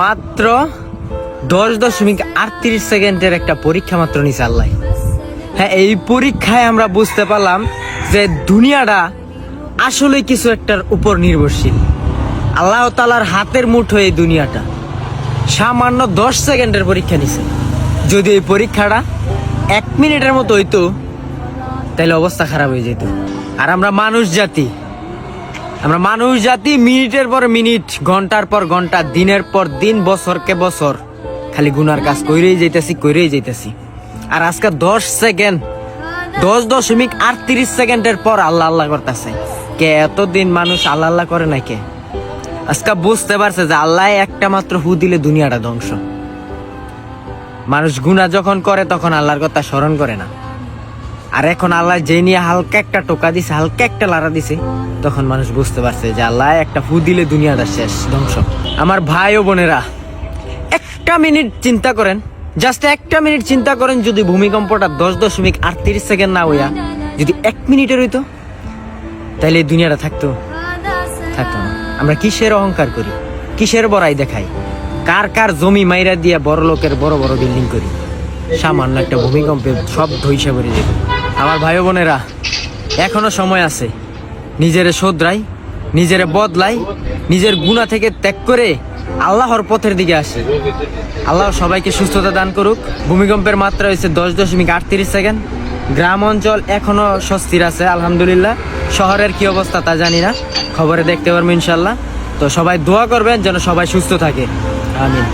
মাত্র দশ দশমিক আটত্রিশ সেকেন্ডের একটা পরীক্ষা মাত্র নিছে আল্লাহ। হ্যাঁ এই পরীক্ষায় আমরা বুঝতে পারলাম যে দুনিয়াটা আসলে কিছু একটার উপর নির্ভরশীল। আল্লাহ তালার হাতের মুঠো এই দুনিয়াটা। সামান্য দশ সেকেন্ডের পরীক্ষা নিছে। যদি এই পরীক্ষাটা এক মিনিটের মতো হইতো, তাহলে অবস্থা খারাপ হয়ে যেত। আর আমরা মানুষ জাতি আমরা মানুষ, জাতি মিনিটের পর মিনিট, ঘণ্টার পর ঘণ্টা, দিনের পর দিন, বছরকে বছর। খালি গুনার কাজ কইরেই যাইতেছি কইরেই যাইতেছি। আর আজকে দশ সেকেন্ড, দশ দশমিক আটত্রিশ সেকেন্ডের পর আল্লাহ আল্লাহ করতেছে। কে এতদিন মানুষ আল্লাহ আল্লাহ করে না কে? আজকে বুঝতে পারছে যে আল্লাহ একটা মাত্র হু দিলে দুনিয়াটা ধ্বংস। মানুষ গুণা যখন করে, তখন আল্লাহর কথা স্মরণ করে না। আর এখন আল্লাহ যে নিয়ে হালকা একটা টোকা দিছে, হালকা একটা লাড়া দিছে, তখন মানুষ বুঝতে পারছে যে আল্লাহ একটা ফু দিলে দুনিয়াটা শেষ, ধ্বংস। আমার ভাই ও বোনেরা, একটা মিনিট চিন্তা করেন জাস্ট একটা মিনিট চিন্তা করেন যদি ভূমিকম্পটা দশ দশমিক আটত্রিশ সেকেন্ড না হইয়া যদি এক মিনিটের হইতো তাহলে এই দুনিয়াটা থাকতো থাকতো না। আমরা কিসের অহংকার করি? কিসের বড়াই দেখাই? কার কার জমি মাইরা দিয়া বড় লোকের বড় বড় বিল্ডিং করি? সামান্য একটা ভূমিকম্পে সব ধৈসা করে দেবে আমার ভাই বোনেরা, এখনও সময় আছে। নিজেরে শোধরাই, নিজেরে বদলাই, নিজের গুণা থেকে ত্যাগ করে আল্লাহর পথের দিকে আসি। আল্লাহ সবাইকে সুস্থতা দান করুক। ভূমিকম্পের মাত্রা হয়েছে দশ দশমিক আটত্রিশ সেকেন্ড। গ্রাম অঞ্চল এখনও স্বস্তির আছে, আলহামদুলিল্লাহ। শহরের কি অবস্থা তা জানি না। খবরে দেখতে পারব ইনশাল্লাহ। তো সবাই দোয়া করবেন যেন সবাই সুস্থ থাকে। আমিন।